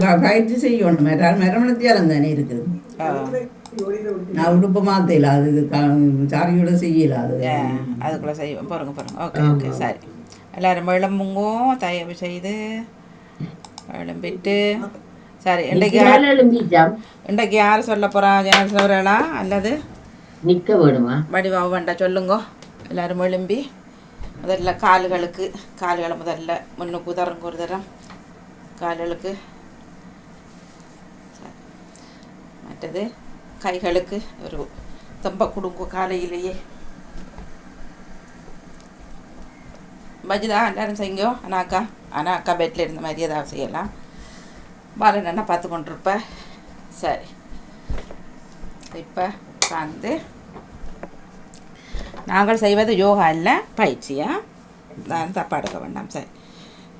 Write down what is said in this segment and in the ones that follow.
பயிற்சி செய்யணும். மர- மரமணத்தியாலம் தானே இருக்குது. நான் உடுப்பு மாத்தையில அது சாரியோட செய்யல அது அதுக்குள்ளே செய்வோம். பாருங்க பாருங்க ஓகே ஓகே சரி. எல்லாரும் விளம்புங்கோ தயவு செய்து. விளம்பிட்டு. சரி இன்றைக்கு இன்றைக்கு யார் சொல்ல போகிறா யார் சொல்கிறா அல்லது? நிக்க வேணுமா? வடிவாக வேண்டாம் சொல்லுங்கோ. எல்லாரும் எழும்பி முதல்ல கால்களுக்கு கால்களை முதல்ல முன்னுக்கு உதறங்க ஒரு தரம். கால்களுக்கு சரி. மற்றது கைகளுக்கு ஒரு தம்ப கொடுங்க காலையிலேயே. பஜிதா எல்லாரும் செய்யுங்கோ. அனாக்கா அக்கா பெட்டில் இருந்த மாதிரி ஏதாவது செய்யலாம். பாலன் என்ன பார்த்து கொண்டிருப்ப. சரி. இப்போ உட்காந்து நாங்கள் செய்வது யோகா இல்லை பயிற்சியா? நான் தப்பாக எடுக்க வேண்டாம். சரி.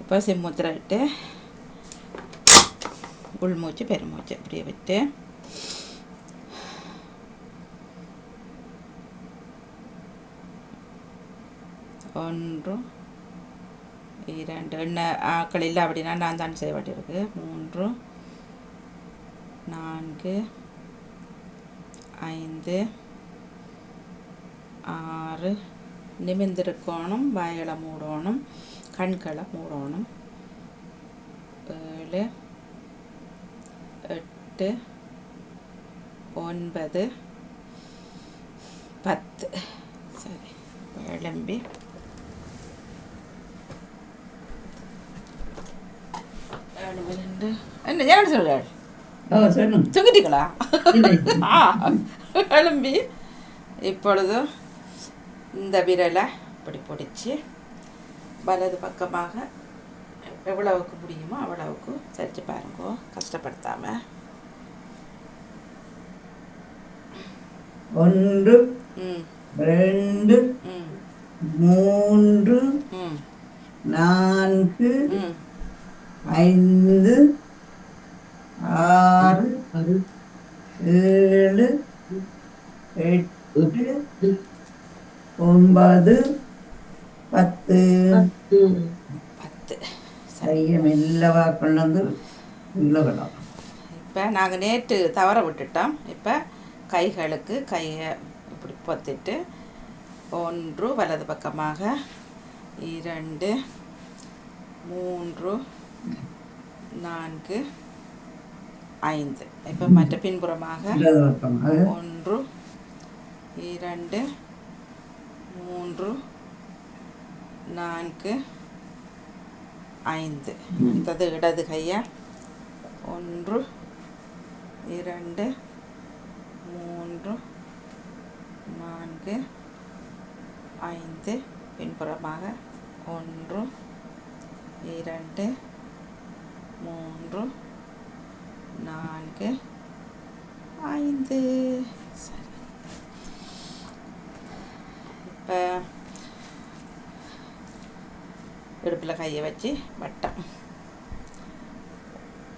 இப்போ சிம்முத்திரை விட்டு உள்மூச்சு பெருமூச்சு அப்படியே விட்டு ஒன்று இரண்டு. என்ன ஆக்கள் இல்லை அப்படின்னா நான் தான் செய்ய வேண்டியிருக்கு. மூன்று நான்கு ஐந்து ஆறு. நிமிந்திருக்கணும் வாய்களை மூடணும் கண்களை மூடணும். ஏழு எட்டு ஒன்பது பத்து. சரி எழும்பி ஏழு ரெண்டு என்ன ஏழு சொல்கிறாள் தூங்கிட்டீங்களா. ஆ எழும்பி இப்பொழுது இந்த விரலை இப்படி பிடிச்சி வலது பக்கமாக எவ்வளவுக்கு முடியுமோ அவ்வளவுக்கு சரிச்சு பாருங்க கஷ்டப்படுத்தாம ஒன்று ம் ரெண்டு ம் மூன்று நான்கு ஐந்து ஆறு ஏழு எட்டு ஒன்பது பத்து. பத்து. கையை மெல்லவா கொண்டு வந்து உள்ள விடும் இப்போ நாங்கள் நேற்று தவற விட்டுட்டோம். இப்போ கைகளுக்கு கையை இப்படி பொத்திட்டு ஒன்று வலது பக்கமாக இரண்டு மூன்று நான்கு ஐந்து. இப்போ மற்ற பின்புறமாக ஒன்று இரண்டு மூன்று நான்கு ஐந்து. அடுத்தது இடது கையை. ஒன்று இரண்டு மூன்று நான்கு ஐந்து. பின்புறமாக ஒன்று இரண்டு மூன்று நான்கு ஐந்து. சரி. இப்போ இடுப்பில் கையை வச்சு வட்டம்.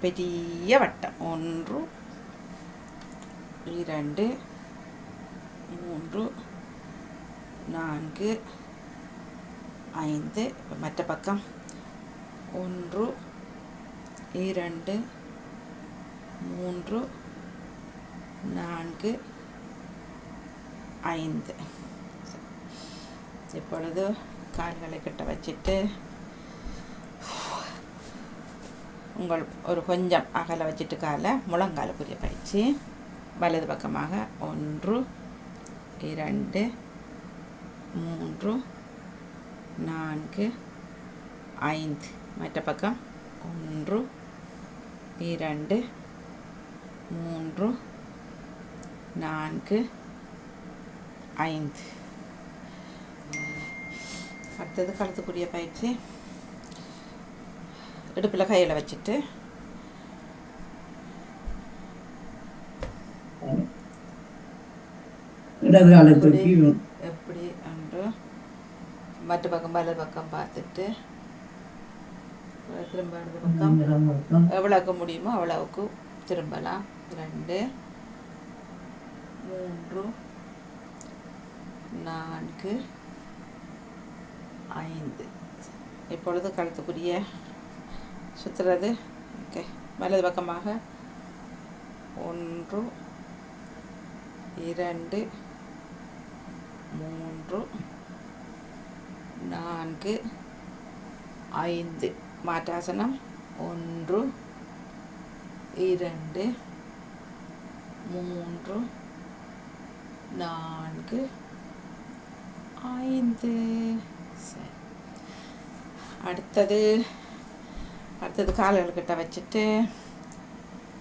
பெரிய வட்டம். ஒன்று இரண்டு மூன்று நான்கு ஐந்து. மற்ற பக்கம். ஒன்று இரண்டு மூன்று நான்கு ஐந்து. இப்பொழுது கால்களை கிட்ட வச்சுட்டு உங்கள் ஒரு கொஞ்சம் அகல வச்சுட்டு காலை முழங்காலுக்குரிய பயிற்சி. வலது பக்கமாக ஒன்று இரண்டு மூன்று நான்கு ஐந்து. மற்ற பக்கம் ஒன்று இரண்டு மூன்று நான்கு ஐந்து. அடுத்தது கழுத்துக்குரிய பயிற்சி. இடுப்பில் கையில் வச்சுட்டு. எப்படி அன்று. மற்ற பக்கம் வலது பக்கம் பார்த்துட்டு. திரும்ப இடது பக்கம் பக்கம் எவ்வளோக்கு முடியுமோ அவ்வளவுக்கு திரும்பலாம். ரெண்டு மூன்று நான்கு ஐந்து. இப்பொழுது கழுத்துக்குரிய சுற்றுறது. ஓகே. வலது பக்கமாக ஒன்று இரண்டு மூன்று நான்கு ஐந்து. மாட்டாசனம் ஒன்று இரண்டு மூன்று நான்கு ஐந்து சரி அடுத்தது அடுத்தது கால்கள்கிட்ட வச்சுட்டு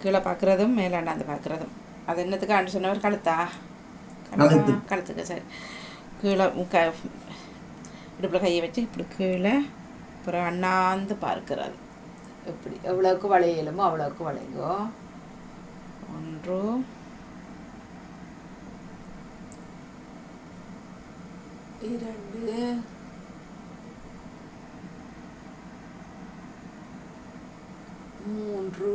கீழே பார்க்குறதும் மேலே அண்ணாந்து பார்க்குறதும் அது என்னத்துக்கு அண்டு சொன்னவர்? கழுத்து. கழுத்துக்கு சரி கீழே க இடுப்பில் கையை வச்சு இப்படி கீழே அப்புறம் அண்ணாந்து பார்க்கிறது இப்படி எவ்வளோக்கு வளையலுமோ அவ்வளோக்கு வளைங்கோ? ஒன்று இரண்டு மூன்று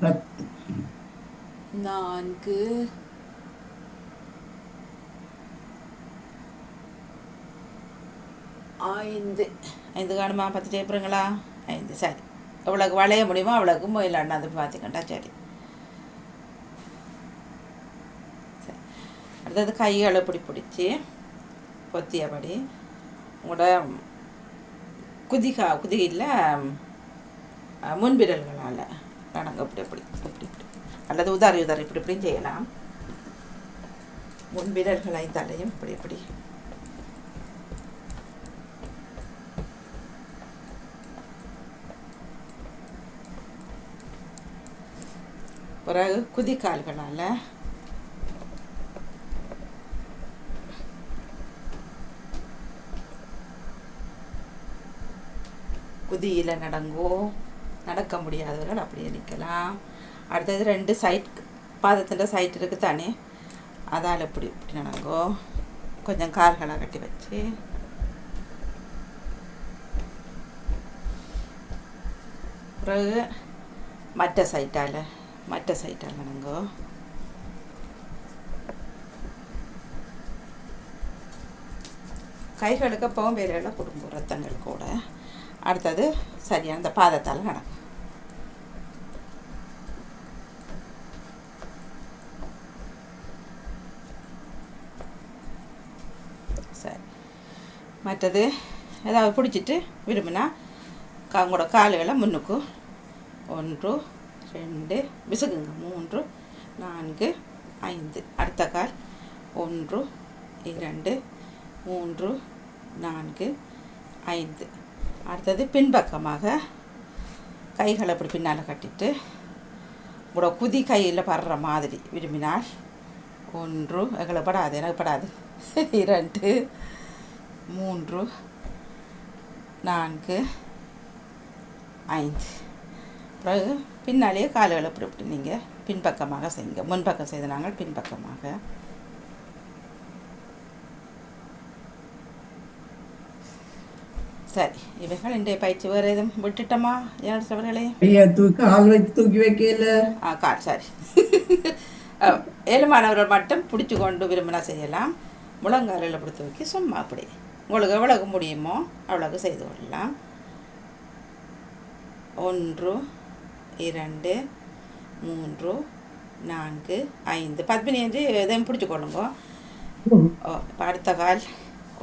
பத்து. நான்கு ஐந்து ஐந்து காணுமா? பத்து டேப்புறங்களா ஐந்து சரி. எவ்வளோக்கு வளைய முடியுமோ? அவ்வளோக்கு முயல் அது பார்த்துக்கண்டா சரி. சரி. அடுத்தது கைகளை இப்படி பிடிச்சி பொத்தியபடி உங்களோட குதிகா குதிகையில் முன்விரல்களால் நடங்க. இப்படி இப்படி இப்படி இப்படி. அல்லது உதாரி உதாரி இப்படி இப்படியும் செய்யலாம். முன்விரல்களை தலையும் இப்படி இப்படி. பிறகு குதிக்கால்களால் குதியில் நடங்கோ. நடக்க முடியாதவர்கள் அப்படியே நிற்கலாம். அடுத்தது ரெண்டு சைட் பாதத்தில் சைட் இருக்குது தானே. அதால் இப்படி இப்படி நடங்கோ. கொஞ்சம் கால்களை கட்டி வச்சு. பிறகு மற்ற சைட்டால் மற்ற சைட்டால் நடங்கோ கைகளுக்கு அப்பவும் வேலையில குடும்ப ரத்தங்கள் கூட. அடுத்தது சரியான இந்த பாதத்தால் நடக்கும். சரி. மற்றது ஏதாவது பிடிச்சிட்டு விரும்பினா அவங்களோட கால்களை முன்னுக்கு ஒன்று ரெண்டு விசுகுங்க மூன்று நான்கு ஐந்து. அடுத்த கால் ஒன்று இரண்டு மூன்று நான்கு ஐந்து. அடுத்தது பின்பக்கமாக. கைகளை அப்படி பின்னால் கட்டிட்டு உங்களோட குதி கையில் படுற மாதிரி விரும்பினால் ஒன்று எங்களை படாது எனக்கு படாது. இரண்டு மூன்று நான்கு ஐந்து. பிறகு பின்னாலேயே கால்களை இப்படி இப்படி நீங்கள் பின்பக்கமாக செய்யுங்க. முன்பக்கம் செய்த நாங்கள் பின்பக்கமாக. சரி இவைகள் இன்றைய பயிற்சி வேறு எதுவும் விட்டுட்டோமா யார் சவர்களே தூக்கி கால் வச்சு தூக்கி வைக்கல. ஆ கால் சரி. ஏழுமானவர்கள் மட்டும் பிடிச்சு கொண்டு விரும்பினா செய்யலாம். முழங்காலில் இப்படி தூக்கி சும்மா அப்படி. உங்களுக்கு எவ்வளவு முடியுமோ அவ்வளவு செய்து கொள்ளலாம். ஒன்று இரண்டு மூன்று நான்கு ஐந்து. பத்மினி என்று எதையும் பிடிச்சி கொள்ளுங்க. ஓ அடுத்த கால்.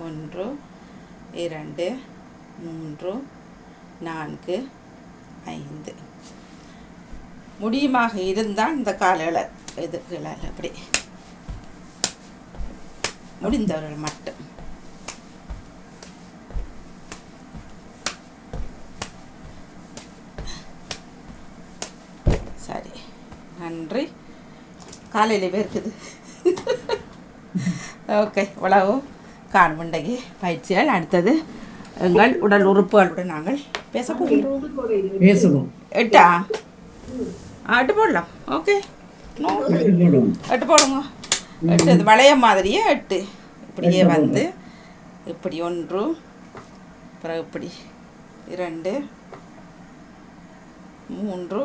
ஒன்று இரண்டு மூன்று நான்கு ஐந்து. முடியுமாக இருந்தால் இந்த காலையில் இது கீழே அப்படி. முடிந்தவர்கள் மட்டும் சரி நன்றி. காலையில் இருக்குது ஓகே இவ்வளவு காண்பண்டகி பயிற்சிகள் அடுத்தது எங்கள் உடல் உறுப்புகளுடன் நாங்கள் பேச பேசுவோம். எட்டா? எட்டு போடலாம். ஓகே. எட்டு போடுங்க. எட்டு இது வளைய மாதிரியே எட்டு. இப்படியே வந்து இப்படி ஒன்று அப்புறம் இப்படி இரண்டு மூன்று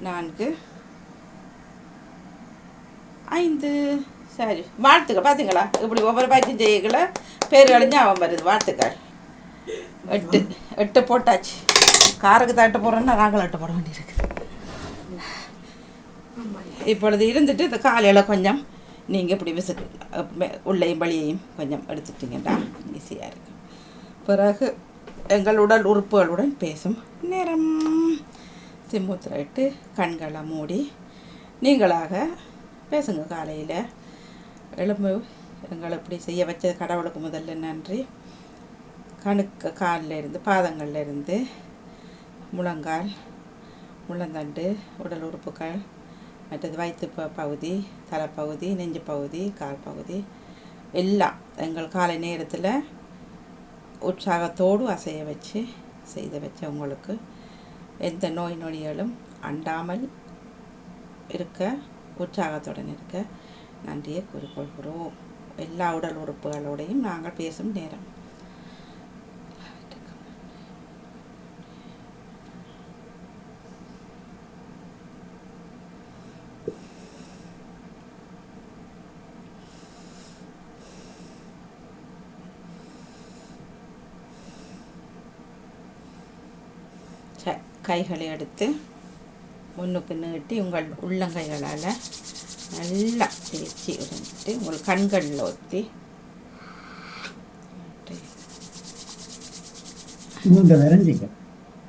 நான்கு. ஐந்து. சரி. வாழ்த்துக்கள். பார்த்தீங்களா இப்படி ஒவ்வொரு பயிற்சியும் செய்யக்குள்ள பேர் அழிஞ்சு அவன் வருது. வாழ்த்துக்கள். எட்டு. எட்டு போட்டாச்சு. காருக்கு தாட்ட எட்டு போடுறோன்னா நாங்களும் போட வேண்டியிருக்கு. இப்பொழுது இருந்துட்டு இந்த காலையில் கொஞ்சம் நீங்கள் இப்படி விசு உள்ளையும் வழியையும் கொஞ்சம் எடுத்துட்டீங்கன்னா ஈஸியாக இருக்கும். பிறகு எங்கள் உடல் உறுப்புகளுடன் பேசும் நேரம். சிம்முத்திரைட்டு கண்களை மூடி நீங்களாக பேசுங்க காலையில். எலும்பு எங்களை இப்படி செய்ய வச்ச கடவுளுக்கு முதல்ல நன்றி. கணுக்க காலில் இருந்து பாதங்கள்ல இருந்து முழங்கால் முள்ளந்தண்டு உடல் உறுப்புகள் மற்றது வயிற்று ப- பகுதி தலைப்பகுதி நெஞ்சு பகுதி கால் பகுதி எல்லாம் எங்கள் காலை நேரத்தில் உற்சாகத்தோடு அசைய வச்சு செய்து வச்சு உங்களுக்கு எந்த நோய் நொடிகளும் அண்டாமல் இருக்க உற்சாகத்துடன் இருக்க நன்றியை கூறிக்கொள்கிறோம். எல்லா உடல் உறுப்புகளோடையும் நாங்கள் பேசும் நேரம். கைகளை எடுத்து முன்னுக்கு நீட்டி உங்கள் உள்ளங்கைகளால் நல்லா தேய்ச்சி இருந்துட்டு உங்கள் கண்களில் ஒத்தி.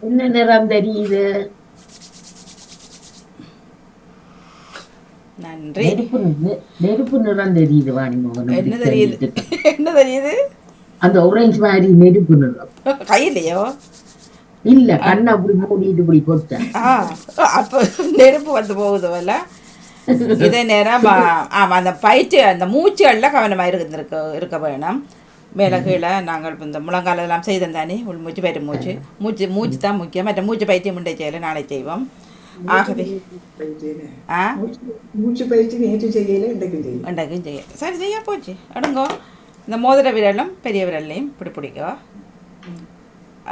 என்ன நிறம் தெரியுது? நன்றி. நெருப்பு நிறம் தெரியுது வாணி மோகன் என்ன தெரியுது? என்ன தெரியுது? அந்த orange மாதிரி நெருப்பு நிறம். கையிலையோ? இல்ல கண்ணை அப்படி மூடிட்டு இப்படி போட்டேன் அப்போ நெருப்பு வந்து போகுது போல இதே நேரம் ஆ, ஆமாம் அந்த பயிற்சி அந்த மூச்சுகளில் கவனமாக இருந்திருக்க இருக்க வேணும். மேலே கீழே நாங்கள் இந்த முழங்கால எல்லாம் செய்தோம் தானே உள் மூச்சு பெரும் மூச்சு. மூச்சு மூச்சு தான் முக்கியம். மற்ற மூச்சு பயிற்சி முண்டை செய்யலை நாளை செய்வோம். ஆகவே ஆ? மூச்சு பயிற்சி நேற்று செய்யல இன்றைக்கும் செய்ய சரி செய்ய போச்சு. அடுங்கோ. இந்த மோதிர விரலும் பெரிய விரல்லையும் இப்படி பிடிக்கோ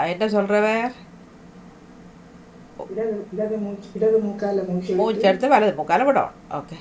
என்ன சொல்கிறவர் இடது இடது மூச்சு இடது மூக்கால மூச்சு மூச்சு எடுத்து வலது முக்கால விடும் ஓகே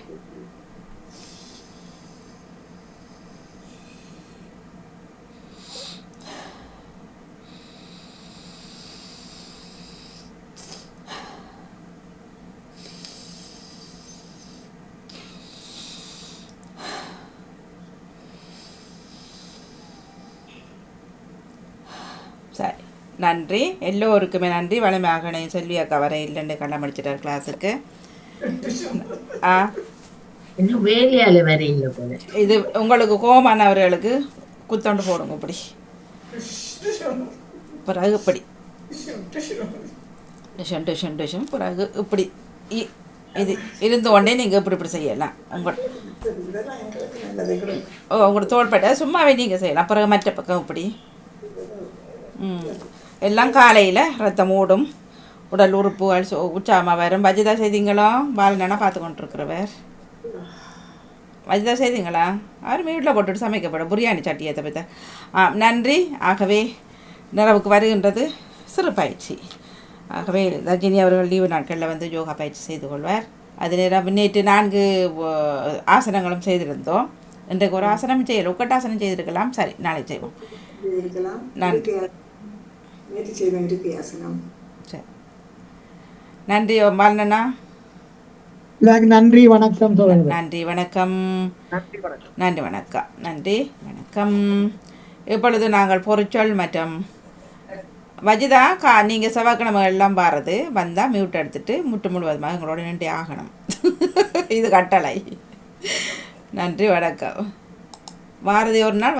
சரி நன்றி. எல்லோருக்குமே நன்றி. வளமையாகணே செல்வி அக்கா வர இல்லைன்னு கண்டமடிச்சிட்டார் கிளாஸுக்கு. ஆ? இது உங்களுக்கு கோமானவர்களுக்கு குத்தொண்டு போடுங்க இப்படி. பிறகு இப்படி. டிஷன் டிஷன் டிஷன். பிறகு இப்படி. இ- இது இருந்து கொண்டே நீங்கள் இப்படி இப்படி செய்யலாம். உங்கள் ஓ உங்களோட தோள்பட்டை சும்மாவே நீங்கள் செய்யலாம். பிறகு மற்ற பக்கம் இப்படி. ம். எல்லாம் காலையில் ரத்தம் ஓடும் உடல் உறுப்புகள் சு- உற்சாகமாக வரும் வஜிதா செய்தீங்களோ பாலனா பார்த்து கொண்டிருக்கிறவர் வஜிதா செய்தீங்களா அவர் வீட்டில் போட்டுட்டு சமைக்கப்படும் பிரியாணி சட்டி ஏற்ற பற்ற ஆ நன்றி ஆகவே நிறவுக்கு வருகின்றது சிறு பயிற்சி ஆகவே ரஜினி அவர்கள் லீவு நாட்களில் வந்து யோகா பயிற்சி செய்து கொள்வார் அது நேரம் நேற்று நான்கு ஆசனங்களும் செய்திருந்தோம் இன்றைக்கு ஒரு ஆசனம் செய்யல உக்கட்டாசனம் செய்திருக்கலாம் சரி நாளை செய்வோம் நன்றி. நேற்று செய்வோம் இருக்கை ஆசனம் சரி. நன்றி பாலனா நன்றி வணக்கம் நன்றி வணக்கம். நன்றி வணக்கம். நன்றி வணக்கம். இப்பொழுது நாங்கள் பொருட்சொல் மற்றும் வஜிதா கா நீங்கள் செவ்வாய்க்கிழமை எல்லாம் பாரது. வந்தால் மியூட் எடுத்துட்டு முட்டு முழுவதுமாக எங்களோட நின்று ஆகணும். இது கட்டளை. நன்றி வணக்கம். பாரதி ஒரு நாள்